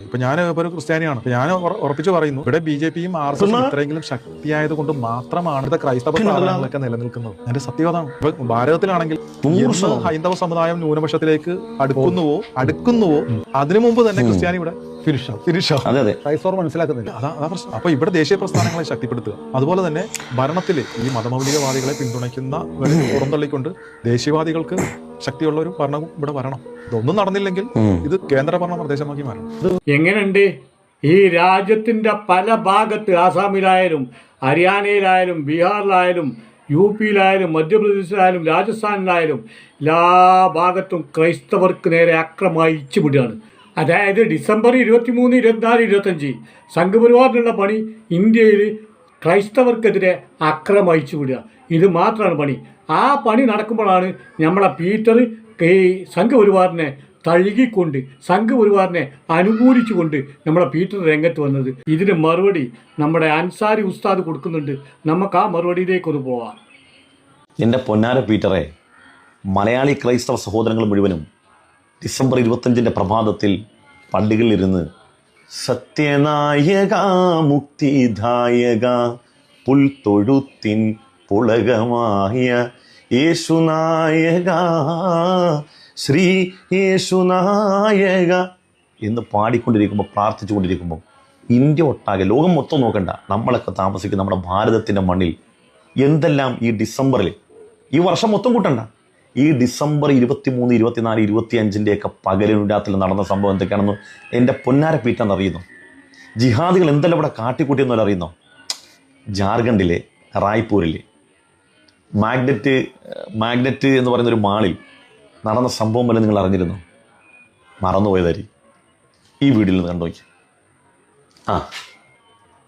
ഇപ്പൊ ഞാൻ ഒരു ക്രിസ്ത്യാനിയാണ്. ഞാൻ ഉറ- ഉറപ്പിച്ചു പറയുന്നു ഇവിടെ ബി ജെ പിയും ആർ എസ് എസും ഇത്രയെങ്കിലും ശക്തിയായത് കൊണ്ട് മാത്രമാണ് ഇവിടെ ക്രൈസ്തവ സ്ഥാപനങ്ങളൊക്കെ നിലനിൽക്കുന്നത്. എന്റെ സത്യവതാണ് ഇപ്പൊ ഭാരതത്തിലാണെങ്കിൽ ഹൈന്ദവ സമുദായം ന്യൂനപക്ഷത്തിലേക്ക് അടുക്കുന്നുവോ അടുക്കുന്നുവോ അതിനു മുമ്പ് തന്നെ ക്രിസ്ത്യാനി ഇവിടെ ക്രൈസ്തവർ മനസ്സിലാക്കുന്നില്ല. അതാ പ്രശ്നം. അപ്പൊ ഇവിടെ ദേശീയ പ്രസ്ഥാനങ്ങളെ ശക്തിപ്പെടുത്തുക. അതുപോലെ തന്നെ ഭരണത്തിൽ ഈ മതമൗലികവാദികളെ പിന്തുണയ്ക്കുന്ന പുറന്തള്ളിക്കൊണ്ട് ദേശീയവാദികൾക്ക് ശക്തിയുള്ള ഒരു ഭരണവും ഇവിടെ വരണം. ഇതൊന്നും നടന്നില്ലെങ്കിൽ ഇത് കേന്ദ്രഭരണ പ്രദേശമാക്കി മാറണം എങ്ങനെയുണ്ട്? ഈ രാജ്യത്തിന്റെ പല ഭാഗത്ത് ആസാമിലായാലും ഹരിയാനയിലായാലും ബീഹാറിലായാലും യു പിയിലായാലും മധ്യപ്രദേശിലായാലും രാജസ്ഥാനിലായാലും എല്ലാ ഭാഗത്തും ക്രൈസ്തവർക്ക് നേരെ അക്രമമായി ഇച്ചുപിടുകയാണ് അതായത് ഡിസംബർ ഇരുപത്തി മൂന്ന് ഇരുപത്തിനാല് ഇരുപത്തഞ്ച് സംഘപരിവാറിനുള്ള പണി ഇന്ത്യയിൽ ക്രൈസ്തവർക്കെതിരെ അക്രമിച്ചു വിടുക. ഇത് മാത്രമാണ് പണി. ആ പണി നടക്കുമ്പോഴാണ് നമ്മളെ പീറ്റർ ഈ സംഘപരിവാറിനെ തഴുകിക്കൊണ്ട് സംഘപരിവാറിനെ അനുകൂലിച്ചുകൊണ്ട് നമ്മളെ പീറ്റർ രംഗത്ത് വന്നത്. ഇതിന് മറുപടി നമ്മുടെ അൻസാരി ഉസ്താദ് കൊടുക്കുന്നുണ്ട്. നമുക്ക് ആ മറുപടിയിലേക്കൊന്ന് പോവാം. എന്റെ പൊന്നാര പീറ്ററെ മലയാളി ക്രൈസ്തവ സഹോദരങ്ങൾ മുഴുവനും ഡിസംബർ ഇരുപത്തഞ്ചിന്റെ പ്രഭാതത്തിൽ പള്ളികളിലിരുന്ന് സത്യനായക മുക്തിദായക പുൽത്തൊഴുത്തിൻ പുളകമായ യേശുനായക ശ്രീ യേശുനായക എന്ന് പാടിക്കൊണ്ടിരിക്കുമ്പോൾ പ്രാർത്ഥിച്ചുകൊണ്ടിരിക്കുമ്പോൾ ഇന്ത്യ ഒട്ടാകെ ലോകം മൊത്തം നോക്കണ്ട. നമ്മളൊക്കെ താമസിക്കുന്ന നമ്മുടെ ഭാരതത്തിന്റെ മണ്ണിൽ എന്തെല്ലാം ഈ ഡിസംബറിൽ? ഈ വർഷം മൊത്തം കൂട്ടണ്ട. ഈ ഡിസംബർ ഇരുപത്തി മൂന്ന് ഇരുപത്തിനാല് ഇരുപത്തി അഞ്ചിന്റെയൊക്കെ രാത്രി നടന്ന സംഭവം എന്തൊക്കെയാണെന്ന് എന്റെ പൊന്നാര പീറ്റാന്ന് അറിയുന്നു? ജിഹാദികൾ എന്തെല്ലാം ഇവിടെ കാട്ടിക്കൂട്ടിയെന്നല്ല അറിയുന്നോ? ജാർഖണ്ഡിലെ റായ്പൂരിലെ മാഗ്നറ്റ് മാഗ്നറ്റ് എന്ന് പറയുന്ന ഒരു മാളിൽ നടന്ന സംഭവം വല്ല നിങ്ങൾ അറിഞ്ഞിരുന്നു? മറന്നുപോയതായി ഈ വീഡിയോയിൽ നിന്ന് കണ്ടു നോക്കി ആ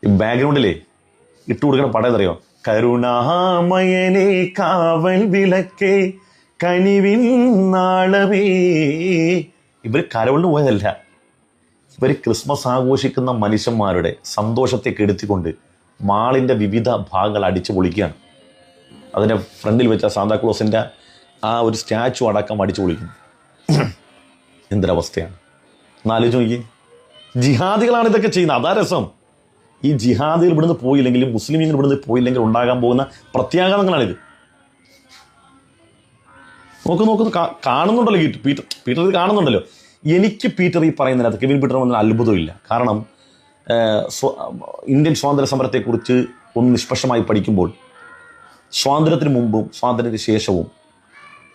ബാക്ക്ഗ്രൗണ്ടിലേ ഇട്ടു കൊടുക്കണ പടം കരുണാമയനെ കാവൽ വിളക്കേ കനിവിൻ നാളവേ. ഇവർ കരവളിന് പോയതല്ല. ഇവർ ക്രിസ്മസ് ആഘോഷിക്കുന്ന മനുഷ്യന്മാരുടെ സന്തോഷത്തെ കെടുത്തിക്കൊണ്ട് മാളിന്റെ വിവിധ ഭാഗങ്ങൾ അടിച്ചു പൊളിക്കുകയാണ്. അതിന്റെ ഫ്രണ്ടിൽ വെച്ച സാന്താക്ലോസിന്റെ ആ ഒരു സ്റ്റാച്ചു അടക്കം അടിച്ചു പൊളിക്കുന്നു. എന്തൊരവസ്ഥയാണ്. എന്നാലോചിച്ച് നോക്കി ജിഹാദികളാണ് ഇതൊക്കെ ചെയ്യുന്നത്. അതാ രസം. ഈ ജിഹാദികൾ ഇവിടുന്ന് പോയില്ലെങ്കിലും മുസ്ലിമീങ്ങൾ ഇവിടുന്ന് പോയില്ലെങ്കിൽ ഉണ്ടാകാൻ പോകുന്ന പ്രത്യാഘാതങ്ങളാണിത്. നോക്ക് നോക്ക് കാണുന്നുണ്ടല്ലോ പീറ്റർ പീറ്റർ ഇത് കാണുന്നുണ്ടല്ലോ. എനിക്ക് പീറ്റർ ഈ പറയുന്നതിനകത്ത് കെവിൻ പീറ്റർ വന്ന അത്ഭുതമില്ല. കാരണം ഇന്ത്യൻ സ്വാതന്ത്ര്യ സമരത്തെക്കുറിച്ച് ഒന്ന് നിഷ്പക്ഷമായി പഠിക്കുമ്പോൾ സ്വാതന്ത്ര്യത്തിന് മുമ്പും സ്വാതന്ത്ര്യത്തിന് ശേഷവും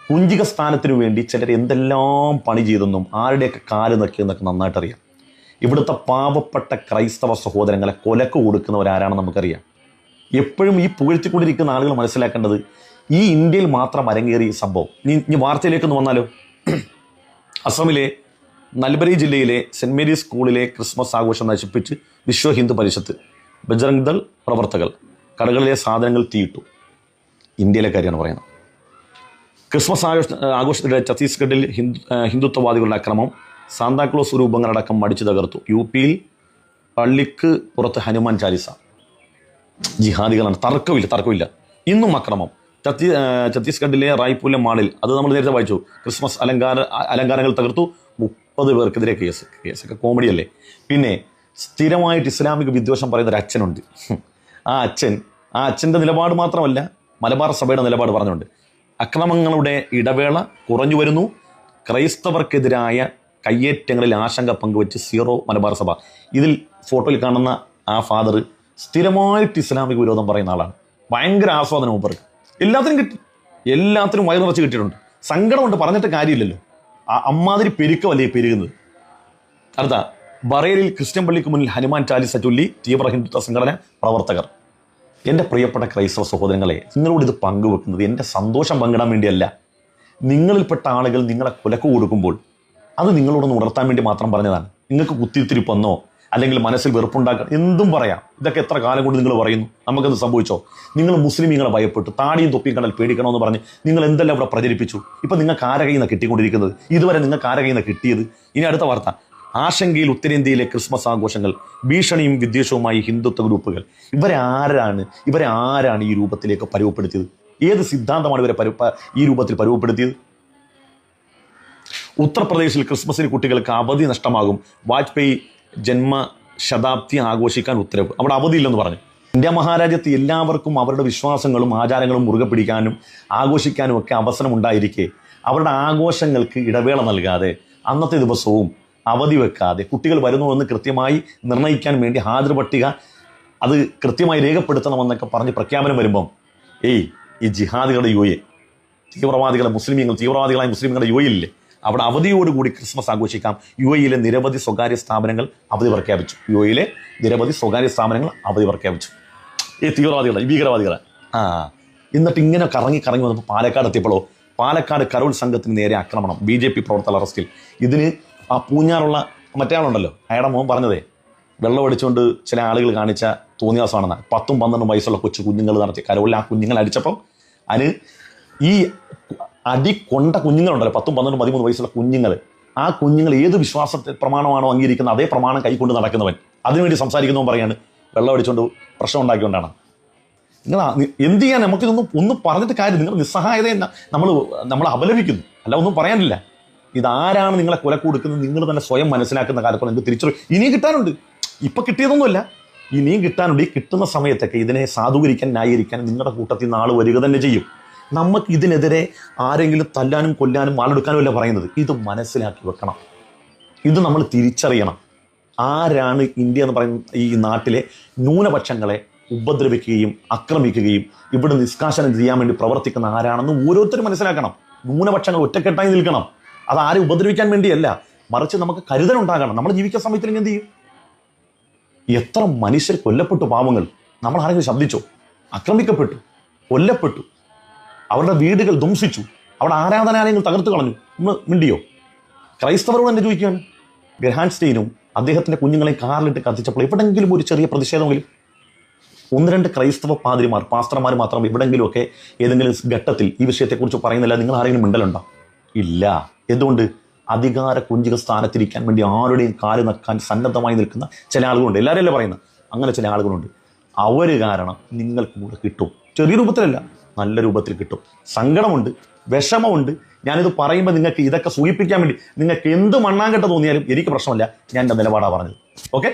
കുഞ്ചിക സ്ഥാനത്തിനു വേണ്ടി ചിലർ എന്തെല്ലാം പണി ചെയ്തെന്നും ആരുടെയൊക്കെ കാൽ നക്കിയെന്നൊക്കെ നന്നായിട്ട് അറിയാം ഇവിടുത്തെ പാവപ്പെട്ട ക്രൈസ്തവ സഹോദരങ്ങളെ കൊലക്ക് കൊടുക്കുന്നവരാരാണെന്ന് നമുക്കറിയാം. എപ്പോഴും ഈ പുകഴ്ത്തിക്കൊണ്ടിരിക്കുന്ന ആളുകൾ മനസ്സിലാക്കേണ്ടത് ഈ ഇന്ത്യയിൽ മാത്രം അരങ്ങേറിയ സംഭവം. ഇനി ഇനി വാർത്തയിലേക്കൊന്ന് വന്നാലോ? അസമിലെ നൽബരി ജില്ലയിലെ സെന്റ് മേരീസ് സ്കൂളിലെ ക്രിസ്മസ് ആഘോഷം നശിപ്പിച്ച് വിശ്വ ഹിന്ദു പരിഷത്ത് ബജറംഗ് ദൾ പ്രവർത്തകർ കടകളിലെ സാധനങ്ങൾ തീയിട്ടു. ഇന്ത്യയിലെ കാര്യമാണ് പറയുന്നത്. ക്രിസ്മസ് ആഘോഷ ആഘോഷത്തിലെ ഛത്തീസ്ഗഡിൽ ഹിന്ദു ഹിന്ദുത്വവാദികളുടെ അക്രമം സാന്താക്ലോസ് രൂപങ്ങളടക്കം മടിച്ചു തകർത്തു. യു പിയിൽ പള്ളിക്ക് പുറത്ത് ഹനുമാൻ ചാലിസ. ജിഹാദികളാണ്. തർക്കമില്ല തർക്കമില്ല. ഇന്നും അക്രമം. ഛത്തീ ഛത്തീസ്ഗഡിലെ റായ്പൂരിലെ മാളിൽ അത് നമ്മൾ നേരത്തെ വായിച്ചു ക്രിസ്മസ് അലങ്കാര അലങ്കാരങ്ങൾ തകർത്തു മുപ്പത് പേർക്കെതിരെ കേസ് കേസൊക്കെ കോമഡി അല്ലേ? പിന്നെ സ്ഥിരമായിട്ട് ഇസ്ലാമിക് വിദ്വേഷം പറയുന്ന ഒരു അച്ഛനുണ്ട്. ആ അച്ഛൻ ആ അച്ഛന്റെ നിലപാട് മാത്രമല്ല മലബാർ സഭയുടെ നിലപാട് പറഞ്ഞുണ്ട് അക്രമങ്ങളുടെ ഇടവേള കുറഞ്ഞു വരുന്നു ക്രൈസ്തവർക്കെതിരായ കയ്യേറ്റങ്ങളിൽ ആശങ്ക പങ്കുവച്ച് സീറോ മലബാർ സഭ. ഇതിൽ ഫോട്ടോയിൽ കാണുന്ന ആ ഫാദർ സ്ഥിരമായിട്ട് ഇസ്ലാമിക വിരോധം പറയുന്ന ആളാണ്. ഭയങ്കര ആസ്വാദനം മൂപ്പർക്ക് എല്ലാത്തിനും കിട്ടി. എല്ലാത്തിനും വയറു നിറച്ച് കിട്ടിയിട്ടുണ്ട്. സങ്കടമുണ്ട് പറഞ്ഞിട്ട് കാര്യമില്ലല്ലോ. ആ അമ്മാതിരി പെരുക്കമല്ലേ പെരുകുന്നത്? അടുത്ത ബറേലിൽ ക്രിസ്ത്യൻ പള്ളിക്ക് മുന്നിൽ ഹനുമാൻ ചാലിസ ചൊല്ലി തീവ്ര ഹിന്ദുത്വ സംഘടന പ്രവർത്തകർ. എന്റെ പ്രിയപ്പെട്ട ക്രൈസ്തവ സഹോദരങ്ങളെ നിങ്ങളോട് ഇത് പങ്കുവെക്കുന്നത് എന്റെ സന്തോഷം പങ്കിടാൻ വേണ്ടിയല്ല. നിങ്ങളിൽപ്പെട്ട ആളുകൾ നിങ്ങളെ കൊലക്ക് കൊടുക്കുമ്പോൾ അത് നിങ്ങളോടൊന്ന് ഉണർത്താൻ വേണ്ടി മാത്രം പറഞ്ഞതാണ്. നിങ്ങൾക്ക് കുത്തിത്തിരിപ്പെന്നോ അല്ലെങ്കിൽ മനസ്സിൽ വെറുപ്പുണ്ടാക്കുക എന്തും പറയാം. ഇതൊക്കെ എത്ര കാലം കൊണ്ട് നിങ്ങൾ പറയുന്നു? നമുക്കത് സംഭവിച്ചോ? നിങ്ങൾ മുസ്ലിം നിങ്ങളെ ഭയപ്പെട്ടു. താടിയും തൊപ്പിയും കണ്ടാൽ പേടിക്കണമെന്ന് പറഞ്ഞ് നിങ്ങൾ എന്തെല്ലാം ഇവിടെ പ്രചരിപ്പിച്ചു? ഇപ്പം നിങ്ങൾക്ക് ആരെ കയ്യിൽ കിട്ടിക്കൊണ്ടിരിക്കുന്നത്? ഇതുവരെ നിങ്ങൾക്ക് ആരെ കയ്യിൽ കിട്ടിയത്? ഇനി അടുത്ത വാർത്ത. ആശങ്കയിൽ ഉത്തരേന്ത്യയിലെ ക്രിസ്മസ് ആഘോഷങ്ങൾ ഭീഷണിയും വിദ്വേഷവുമായി ഹിന്ദുത്വ ഗ്രൂപ്പുകൾ. ഇവരെ ആരാണ് ഇവരെ ആരാണ് ഈ രൂപത്തിലേക്ക് പരുവപ്പെടുത്തിയത്? ഏത് സിദ്ധാന്തമാണ് ഇവരെ ഈ രൂപത്തിൽ പരുവപ്പെടുത്തിയത്? ഉത്തർപ്രദേശിൽ ക്രിസ്മസിന് കുട്ടികൾക്ക് അവധി നഷ്ടമാകും. വാജ്പേയി ജന്മശതാബ്ദി ആഘോഷിക്കാൻ ഉത്തരവ്. അവിടെ അവധിയില്ലെന്ന് പറഞ്ഞു. ഇന്ത്യ മഹാരാജ്യത്ത് എല്ലാവർക്കും അവരുടെ വിശ്വാസങ്ങളും ആചാരങ്ങളും മുറുകെ പിടിക്കാനും ആഘോഷിക്കാനും ഒക്കെ അവസരം ഉണ്ടായിരിക്കെ അവരുടെ ആഘോഷങ്ങൾക്ക് ഇടവേള നൽകാതെ അന്നത്തെ ദിവസവും അവധി വെക്കാതെ കുട്ടികൾ വരുന്നു എന്ന് കൃത്യമായി നിർണയിക്കാൻ വേണ്ടി ഹാജർ പട്ടിക അത് കൃത്യമായി രേഖപ്പെടുത്തണമെന്നൊക്കെ പറഞ്ഞ് പ്രഖ്യാപനം വരുമ്പം ഏയ് ഈ ജിഹാദികളുടെ യു എ തീവ്രവാദികളെ മുസ്ലിമീങ്ങൾ തീവ്രവാദികളായ മുസ്ലിമുകളുടെ യു എയില്ലേ അവിടെ അവധിയോടുകൂടി ക്രിസ്മസ് ആഘോഷിക്കാം. യു എയിലെ നിരവധി സ്വകാര്യ സ്ഥാപനങ്ങൾ അവധി പ്രഖ്യാപിച്ചു. യു എയിലെ നിരവധി സ്വകാര്യ സ്ഥാപനങ്ങൾ അവധി പ്രഖ്യാപിച്ചു. ഈ തീവ്രവാദികളെ ഈ ഭീകരവാദികളെ. ആ എന്നിട്ട് ഇങ്ങനെ കറങ്ങി കറങ്ങി വന്നപ്പോൾ പാലക്കാട് എത്തിയപ്പോഴോ പാലക്കാട് കരോൾ സംഘത്തിന് നേരെ ആക്രമണം ബി ജെ പി പ്രവർത്തകർ അറസ്റ്റിൽ. ഇതിന് ആ പൂഞ്ഞാറുള്ള മറ്റേ ആളുണ്ടല്ലോ അയാളുടെ മോൻ പറഞ്ഞതേ വെള്ളം അടിച്ചുകൊണ്ട് ചില ആളുകൾ കാണിച്ച തോന്നിയാസമാണെന്ന് പത്തും പന്ത്രണ്ടും വയസ്സുള്ള കൊച്ചു കുഞ്ഞുങ്ങൾ നടത്തി കരോളിൽ ആ കുഞ്ഞുങ്ങൾ അടിച്ചപ്പം അതിന് ഈ അടി കൊണ്ട കുഞ്ഞുങ്ങളുണ്ടല്ലോ പത്തും പന്ത്രണ്ടും പതിമൂന്ന് വയസ്സുള്ള കുഞ്ഞുങ്ങൾ ആ കുഞ്ഞുങ്ങൾ ഏത് വിശ്വാസത്തെ പ്രമാണമാണോ അംഗീകരിക്കുന്ന അതേ പ്രമാണം കൈക്കൊണ്ട് നടക്കുന്നവൻ. അതിനുവേണ്ടി സംസാരിക്കുന്നവൻ പറയാണ് വെള്ളം അടിച്ചുകൊണ്ട് പ്രശ്നം ഉണ്ടാക്കിക്കൊണ്ടാണ്. നിങ്ങൾ എന്ത് ചെയ്യാൻ നമുക്കിതൊന്നും ഒന്നും പറഞ്ഞിട്ട് കാര്യം നിങ്ങൾ നിസ്സഹായത നമ്മൾ നമ്മൾ അപലപിക്കുന്നു. അല്ല ഒന്നും പറയാനില്ല. ഇതാരാണ് നിങ്ങളെ കൊല കൊടുക്കുന്നത്? നിങ്ങൾ തന്നെ സ്വയം മനസ്സിലാക്കുന്ന കാലത്തോളം നിങ്ങൾക്ക് തിരിച്ചറി ഇനിയും കിട്ടാനുണ്ട്. ഇപ്പൊ കിട്ടിയതൊന്നുമല്ല. ഇനിയും കിട്ടാനുണ്ട്. ഈ കിട്ടുന്ന സമയത്തൊക്കെ ഇതിനെ സാധൂകരിക്കാൻ ന്യായീകരിക്കാൻ നിങ്ങളുടെ കൂട്ടത്തിൽ നിന്ന് ആൾ വരിക തന്നെ ചെയ്യും. നമുക്ക് ഇതിനെതിരെ ആരെങ്കിലും തല്ലാനും കൊല്ലാനും ആളെടുക്കാനും അല്ല പറയുന്നത്? ഇത് മനസ്സിലാക്കി വെക്കണം. ഇത് നമ്മൾ തിരിച്ചറിയണം. ആരാണ് ഇന്ത്യ എന്ന് പറയുന്ന ഈ നാട്ടിലെ ന്യൂനപക്ഷങ്ങളെ ഉപദ്രവിക്കുകയും ആക്രമിക്കുകയും ഇവിടെ നിഷ്കാശനം ചെയ്യാൻ വേണ്ടി പ്രവർത്തിക്കുന്ന ആരാണെന്ന് ഓരോരുത്തരും മനസ്സിലാക്കണം. ന്യൂനപക്ഷങ്ങൾ ഒറ്റക്കെട്ടായി നിൽക്കണം. അത് ആരെ ഉപദ്രവിക്കാൻ വേണ്ടിയല്ല. മറിച്ച് നമുക്ക് കരുതലുണ്ടാകണം നമ്മൾ ജീവിക്കുന്ന സമയത്തിൽ എന്ത് ചെയ്യും? എത്ര മനുഷ്യർ കൊല്ലപ്പെട്ടു പാവങ്ങൾ. നമ്മൾ ആരെങ്കിലും ശബ്ദിച്ചോ? ആക്രമിക്കപ്പെട്ടു. കൊല്ലപ്പെട്ടു. അവരുടെ വീടുകൾ ധ്വംസിച്ചു. അവിടെ ആരാധനാലയങ്ങൾ തകർത്ത് കളഞ്ഞു. നമ്മൾ മിണ്ടിയോ? ക്രൈസ്തവരോട് എന്നെ ചോദിക്കുകയാണ് ഗ്രഹാൻ അദ്ദേഹത്തിന്റെ കുഞ്ഞുങ്ങളെ കാറിലിട്ട് കത്തിച്ചപ്പോൾ എവിടെങ്കിലും ഒരു ചെറിയ പ്രതിഷേധമെങ്കിലും ഒന്ന് രണ്ട് ക്രൈസ്തവ പാതിരിമാർ പാസ്റ്റർമാർ മാത്രം എവിടെങ്കിലുമൊക്കെ ഏതെങ്കിലും ഘട്ടത്തിൽ ഈ വിഷയത്തെക്കുറിച്ച് പറയുന്നില്ല നിങ്ങൾ ആരെങ്കിലും മിണ്ടലുണ്ടോ? ഇല്ല. എന്തുകൊണ്ട്? അധികാര കുഞ്ചിക സ്ഥാനത്തിരിക്കാൻ വേണ്ടി ആരുടെയും കാൽ നക്കാൻ സന്നദ്ധമായി നിൽക്കുന്ന ചില ആളുകളുണ്ട്. എല്ലാവരും അല്ലേ പറയുന്നത്? അങ്ങനെ ചില ആളുകളുണ്ട്. അവർ കാരണം നിങ്ങൾക്ക് കൂടെ കിട്ടും. ചെറിയ രൂപത്തിലല്ല. നല്ല രൂപത്തിൽ കിട്ടും. സങ്കടമുണ്ട് വിഷമമുണ്ട്. ഞാനിത് പറയുമ്പോൾ നിങ്ങൾക്ക് ഇതൊക്കെ സൂചിപ്പിക്കാൻ വേണ്ടി നിങ്ങൾക്ക് എന്ത് മണ്ണാങ്കട്ട തോന്നിയാലും എനിക്ക് പ്രശ്നമില്ല. ഞാൻ എന്റെ നിലപാടാണ് പറഞ്ഞത്. ഓക്കെ